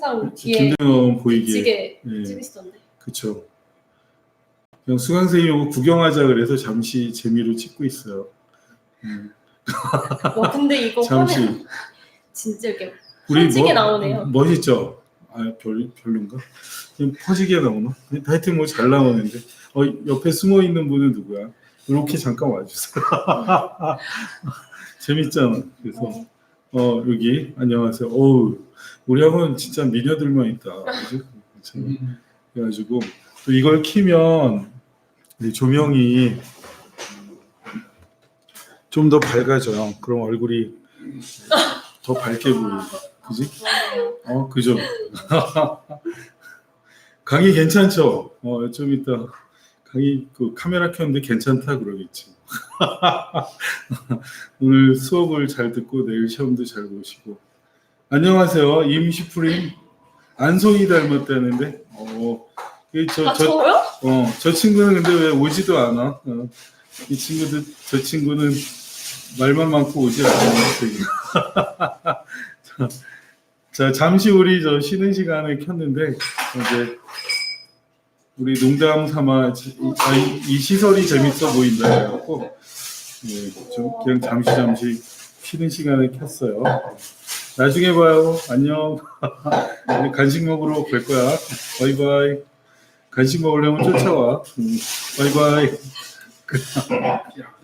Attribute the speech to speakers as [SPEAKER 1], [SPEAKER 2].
[SPEAKER 1] 항상 뒤에
[SPEAKER 2] 김대원 보이게.
[SPEAKER 1] 지게
[SPEAKER 2] 예.
[SPEAKER 1] 찍으시던데.
[SPEAKER 2] 그쵸. 그냥 수강 선생님 오고 구경하자 그래서 잠시 재미로 찍고 있어요. 음,
[SPEAKER 1] 와 근데 이거
[SPEAKER 2] 잠시.
[SPEAKER 1] 화면 진짜 이렇게
[SPEAKER 2] 우리
[SPEAKER 1] 퍼지게 나오네요.
[SPEAKER 2] 멋있죠? 아, 별, 별론가? 그냥 퍼지게 나오나? 하여튼 뭐 잘 나오는데. 어, 옆에 숨어 있는 분은 누구야? 이렇게 잠깐 와주세요. 재밌잖아. 그래서,
[SPEAKER 1] 어,
[SPEAKER 2] 어, 여기, 안녕하세요. 어우, 우리 학원 진짜 미녀들만 있다. 그래가지고, 또 이걸 키면, 이 조명이 좀 더 밝아져요. 그럼 얼굴이 더 밝게 보이고. 그지? 어, 그죠. 강의 괜찮죠? 어, 좀 이따 강의 그 카메라 켰는데 괜찮다 그러겠지. 오늘 수업을 잘 듣고 내일 시험도 잘 보시고. 안녕하세요. 임시프림 안송이 닮았다는데. 어, 이 저,
[SPEAKER 1] 아
[SPEAKER 2] 저,
[SPEAKER 1] 저요?
[SPEAKER 2] 어, 저 친구는 근데 왜 오지도 않아? 어, 이 친구들, 저 친구는 말만 많고 오지 않아. 자, 자, 잠시 우리 저 쉬는 시간을 켰는데, 이제 우리 농담 삼아, 아, 이- 이 시설이 재밌어 보인다 해갖고, 예, 좀 그냥 잠시 잠시 쉬는 시간을 켰어요. 나중에 봐요. 안녕. 간식 먹으러 갈 거야. 바이바이. 간식 먹으려면 쫓아와. 음, 바이바이.